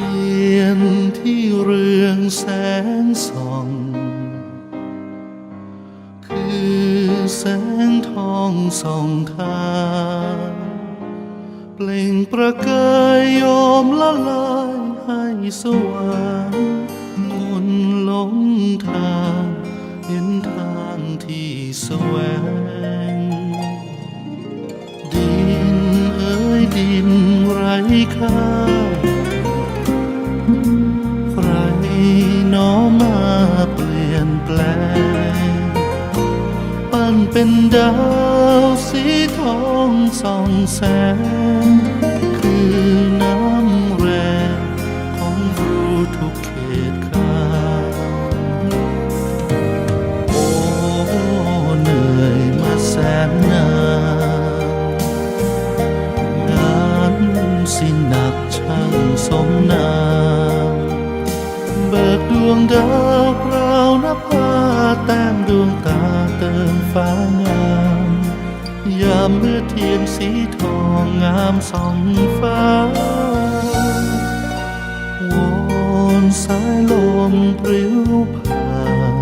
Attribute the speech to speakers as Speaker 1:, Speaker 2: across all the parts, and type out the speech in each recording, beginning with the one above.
Speaker 1: ทียนที่เรืองแสงส่อง คือแสงทองส่องทางเปล่งประกายโยมละลายให้สว่างคนหลงทางเห็นทางที่แสวง ดินเอ้ยดินไร้ค่า น้อมาเปลี่ยนแปลง ปั้นเป็นดาวสีทองส่องแสง คือน้ำแรงของรูทุกเขตขาโอ้เหนื่อยมาแสนนานงานสิหนักช่างสมนา งดาวพรานภาแต้มดวงตาเติมฟ้างาม ยามเมื่อเทียนสีทองงามส่องฟ้าวอนสายลมปลิวผ่าน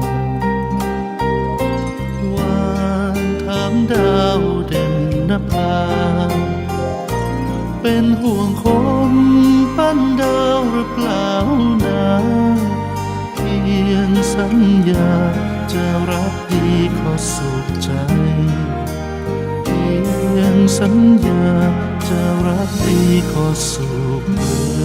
Speaker 1: วานถามดาวเด่นนภา เป็นห่วงคนปั้นดาวหรือเปล่า สุขใจเพียงสัญญาจะรักดีขอสุขใจ